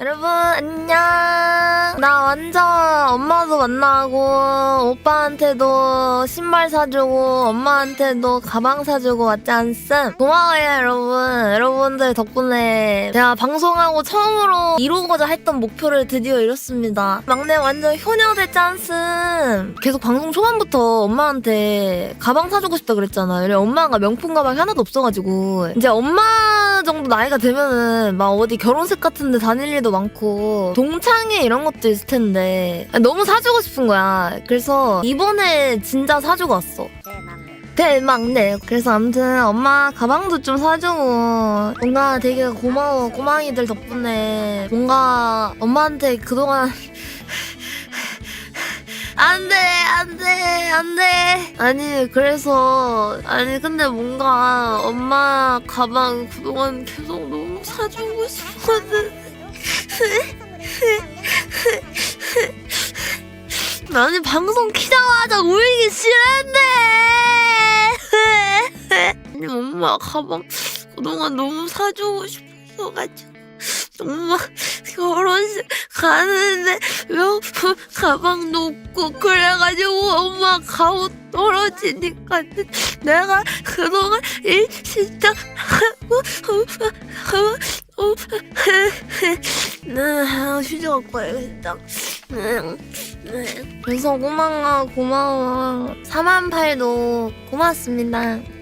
여러분 안녕. 나 완전 엄마도 만나고 오빠한테도 신발 사주고 엄마한테도 가방 사주고 왔지 않습? 고마워요 여러분. 여러분들 덕분에 제가 방송하고 처음으로 이루고자 했던 목표를 드디어 이뤘습니다. 막내 완전 효녀 됐지 않습? 계속 방송 초반부터 엄마한테 가방 사주고 싶다 그랬잖아. 요 엄마가 명품 가방이 하나도 없어가지고 이제 엄마 정도 나이가 되면은 막 어디 결혼식 같은 데 다닐 일도 많고 동창회 이런 것도 있을 텐데 너무 사주고 싶은 거야. 그래서 이번에 진짜 사주고 왔어. 대막네. 그래서 아무튼 엄마 가방도 좀 사주고 뭔가 되게 고마워 꼬망이들 덕분에 뭔가 엄마한테 그동안 안돼 안돼 안돼. 아니 그래서 아니 근데 뭔가 엄마 가방 그동안 계속 너무 사주고 싶거든 나는 방송 키자마자 울기 싫은데 아니 엄마 가방 그동안 너무 사주고 싶어가지고. 엄마 결혼식 가는데 명품 가방도 없고 그래가지고 엄마 가옷 떨어지니까 내가 그동안 일 진짜 하고 네 휴지 갖고 와야겠다. 네, 네. 그래서 고마워 4만 8도 고맙습니다